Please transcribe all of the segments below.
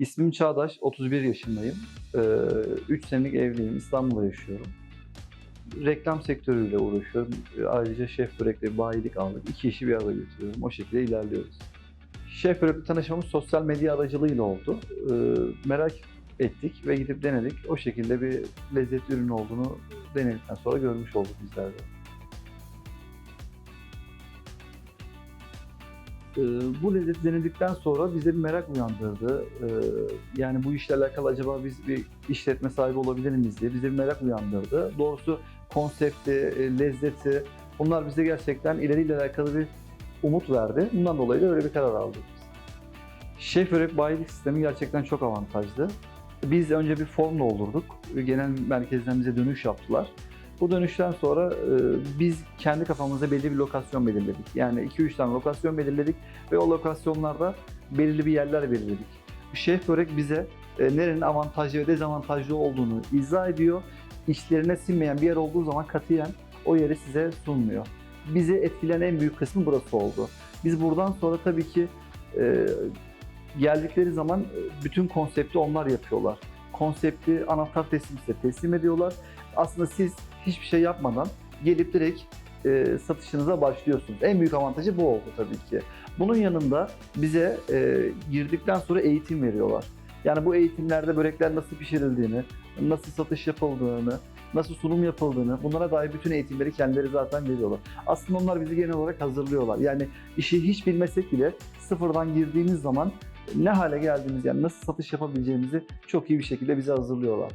İsmim Çağdaş, 31 yaşındayım. 3 senelik evliyim, İstanbul'da yaşıyorum. Reklam sektörüyle uğraşıyorum. Ee, Ayrıca şef börekle bayilik aldık. İki işi bir arada götürüyorum. O şekilde ilerliyoruz. Şef börekle tanışmamız sosyal medya aracılığıyla oldu. Ee, Merak ettik ve gidip denedik. O şekilde bir lezzetli ürün olduğunu denedikten sonra görmüş olduk bizler de. Ee, bu lezzeti denedikten sonra bize bir merak uyandırdı. Ee, yani bu işle alakalı acaba biz bir işletme sahibi olabilir miyiz diye bize bir merak uyandırdı. Doğrusu konsepti, e, lezzeti bunlar bize gerçekten ileriyle alakalı bir umut verdi. Bundan dolayı da öyle bir karar aldık. Şef börek bayilik sistemi gerçekten çok avantajlı. Biz önce bir form doldurduk. Genel merkezden bize dönüş yaptılar. Bu dönüşten sonra e, biz kendi kafamızda belli bir lokasyon belirledik. Yani 2-3 tane lokasyon belirledik ve o lokasyonlarda belirli bir yerler belirledik. Şef Börek bize e, nerenin avantajlı ve dezavantajlı olduğunu izah ediyor. İşlerine sinmeyen bir yer olduğu zaman katiyen o yeri size sunmuyor. Bizi etkileyen en büyük kısmı burası oldu. Biz buradan sonra tabii ki e, geldikleri zaman e, bütün konsepti onlar yapıyorlar. Konsepti anahtar teslim size teslim ediyorlar. Aslında siz hiçbir şey yapmadan gelip direkt e, satışınıza başlıyorsunuz. En büyük avantajı bu oldu tabii ki. Bunun yanında bize e, girdikten sonra eğitim veriyorlar. Yani bu eğitimlerde börekler nasıl pişirildiğini, nasıl satış yapıldığını, nasıl sunum yapıldığını, bunlara dair bütün eğitimleri kendileri zaten veriyorlar. Aslında onlar bizi genel olarak hazırlıyorlar. Yani işi hiç bilmesek bile sıfırdan girdiğimiz zaman ne hale geldiğimiz yani nasıl satış yapabileceğimizi çok iyi bir şekilde bize hazırlıyorlar.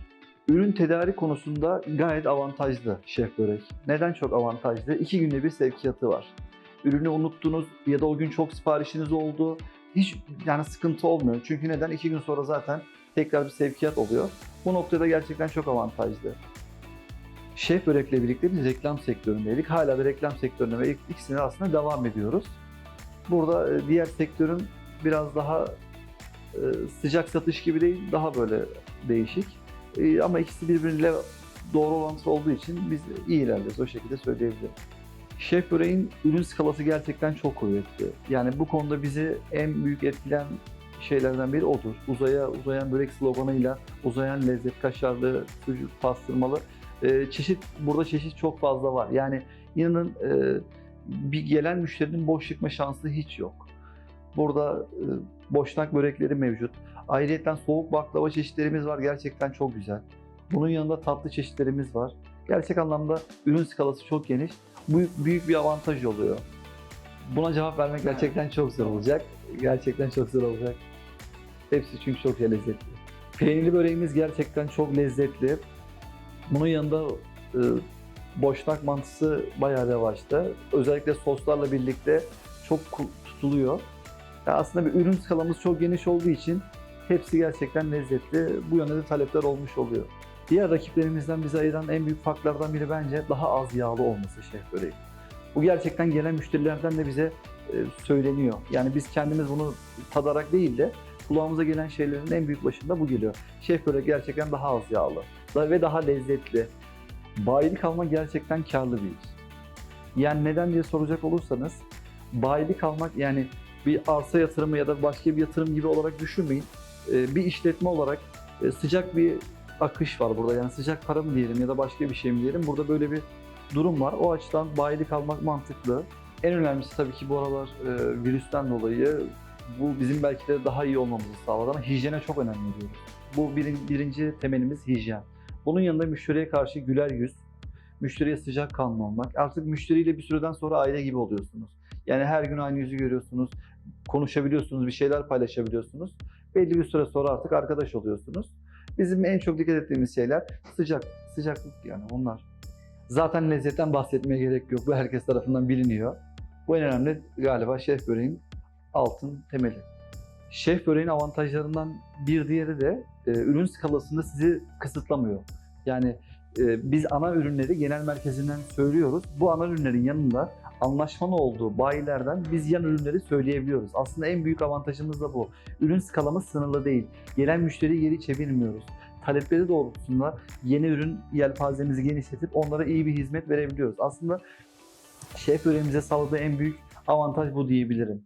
Ürün tedarik konusunda gayet avantajlı Şef Börek. Neden çok avantajlı? İki günde bir sevkiyatı var. Ürünü unuttunuz ya da o gün çok siparişiniz oldu. Hiç yani sıkıntı olmuyor. Çünkü neden? İki gün sonra zaten tekrar bir sevkiyat oluyor. Bu noktada gerçekten çok avantajlı. Şef Börek'le birlikte biz reklam sektöründeydik. Hala da reklam sektöründe ve ikisine aslında devam ediyoruz. Burada e, diğer sektörün biraz daha e, sıcak satış gibi değil, daha böyle değişik. E, Ama ikisi birbiriyle doğru orantılı olduğu için biz iyi ilerliyoruz. O şekilde söyleyebilirim. Şef Böreğin ürün skalası gerçekten çok kuvvetli. Yani bu konuda bizi en büyük etkileyen şeylerden biri odur. Uzaya uzayan börek sloganıyla uzayan lezzet kaşarlı, sucuk, pastırmalı. E, çeşit burada çeşit çok fazla var. Yani inanın e, bir gelen müşterinin boş çıkma şansı hiç yok. Burada e, boşnak börekleri mevcut. Ayrıca soğuk baklava çeşitlerimiz var. Gerçekten çok güzel. Bunun yanında tatlı çeşitlerimiz var. Gerçek anlamda ürün skalası çok geniş. Bu büyük bir avantaj oluyor. Buna cevap vermek gerçekten çok zor olacak. Gerçekten çok zor olacak. Hepsi çünkü çok lezzetli. Peynirli böreğimiz gerçekten çok lezzetli. Bunun yanında e, boşnak mantısı bayağı revaçta. Özellikle soslarla birlikte çok tutuluyor. Ya aslında bir ürün skalamız çok geniş olduğu için hepsi gerçekten lezzetli. Bu yönde de talepler olmuş oluyor. Diğer rakiplerimizden bizi ayıran en büyük farklardan biri bence daha az yağlı olması şef böreği. Bu gerçekten gelen müşterilerden de bize e, söyleniyor. Yani biz kendimiz bunu tadarak değil de kulağımıza gelen şeylerin en büyük başında bu geliyor. Şef börek gerçekten daha az yağlı ve daha lezzetli. Bayilik almak gerçekten karlı bir iş. Yani neden diye soracak olursanız bayilik almak yani bir arsa yatırımı ya da başka bir yatırım gibi olarak düşünmeyin. Ee, Bir işletme olarak e, sıcak bir akış var burada. Yani sıcak para mı diyelim ya da başka bir şey mi diyelim. Burada böyle bir durum var. O açıdan bayilik almak mantıklı. En önemlisi tabii ki bu aralar e, virüsten dolayı bu bizim belki de daha iyi olmamızı sağladı ama hijyene çok önem veriyoruz. Bu birin- birinci temelimiz hijyen. Bunun yanında müşteriye karşı güler yüz, müşteriye sıcak kanlı olmak. Artık müşteriyle bir süreden sonra aile gibi oluyorsunuz. Yani her gün aynı yüzü görüyorsunuz, konuşabiliyorsunuz, bir şeyler paylaşabiliyorsunuz. Belli bir süre sonra artık arkadaş oluyorsunuz. Bizim en çok dikkat ettiğimiz şeyler sıcak, sıcaklık yani onlar. Zaten lezzetten bahsetmeye gerek yok. Bu herkes tarafından biliniyor. Bu en önemli galiba şef böreğin altın temeli. Şef böreğin avantajlarından bir diğeri de e, ürün skalasında sizi kısıtlamıyor. Yani e, biz ana ürünleri genel merkezinden söylüyoruz. Bu ana ürünlerin yanında anlaşmalı olduğu bayilerden biz yan ürünleri söyleyebiliyoruz. Aslında en büyük avantajımız da bu. Ürün skalamız sınırlı değil. Gelen müşteriyi geri çevirmiyoruz. Talepleri doğrultusunda yeni ürün yelpazemizi genişletip onlara iyi bir hizmet verebiliyoruz. Aslında şef böreğimize sağladığı en büyük avantaj bu diyebilirim.